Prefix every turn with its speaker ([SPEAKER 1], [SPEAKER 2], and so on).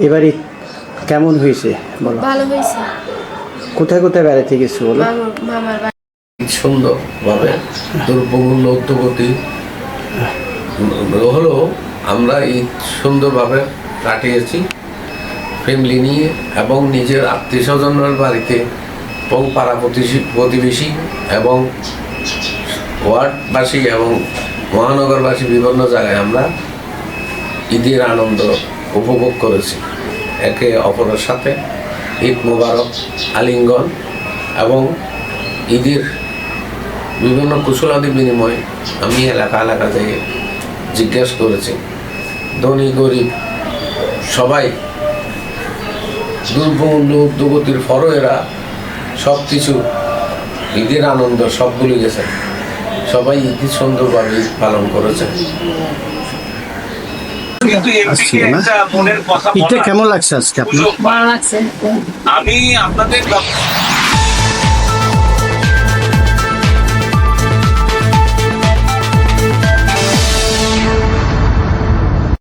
[SPEAKER 1] এবারে কেমন হয়েছে বলো?
[SPEAKER 2] ভালো হয়েছে।
[SPEAKER 1] কোথায় কোথায় বেড়াতে গেছো বলো?
[SPEAKER 2] মামার
[SPEAKER 3] সুন্দরভাবে দুর্বমূল্য উদ্যোগতি হলো আমরা ঈদ সুন্দরভাবে কাটিয়েছি। ফ্যামিলি নিয়ে এবং নিজের আত্মীয় স্বজনের বাড়িতে এবং পাড়া প্রতিবেশী- প্রতিবেশী এবং ওয়ার্ডবাসী এবং মহানগরবাসী বিভিন্ন জায়গায় আমরা ঈদের আনন্দ উপভোগ করেছি। একে অপরের সাথে ঈদ মোবারক, আলিঙ্গন এবং ঈদের বিভিন্ন কুশলাদি বিনিময়ে আমি এলাকা এলাকা থেকে জিজ্ঞেস করেছি। ধনী, গরিব সবাই দুর্বমূল্য উদ্যোগতির ফরোয়েরা সব কিছু ঈদের আনন্দ সব ভুলে গেছে। সবাই ঈদ সুন্দরভাবে ঈদ পালন করেছে।
[SPEAKER 1] না?
[SPEAKER 4] কথা
[SPEAKER 1] ঈদটা
[SPEAKER 4] বলা।
[SPEAKER 1] কেমন লাগছে আজকে আপনার
[SPEAKER 2] ভালো লাগছে
[SPEAKER 4] আমি আপনাদের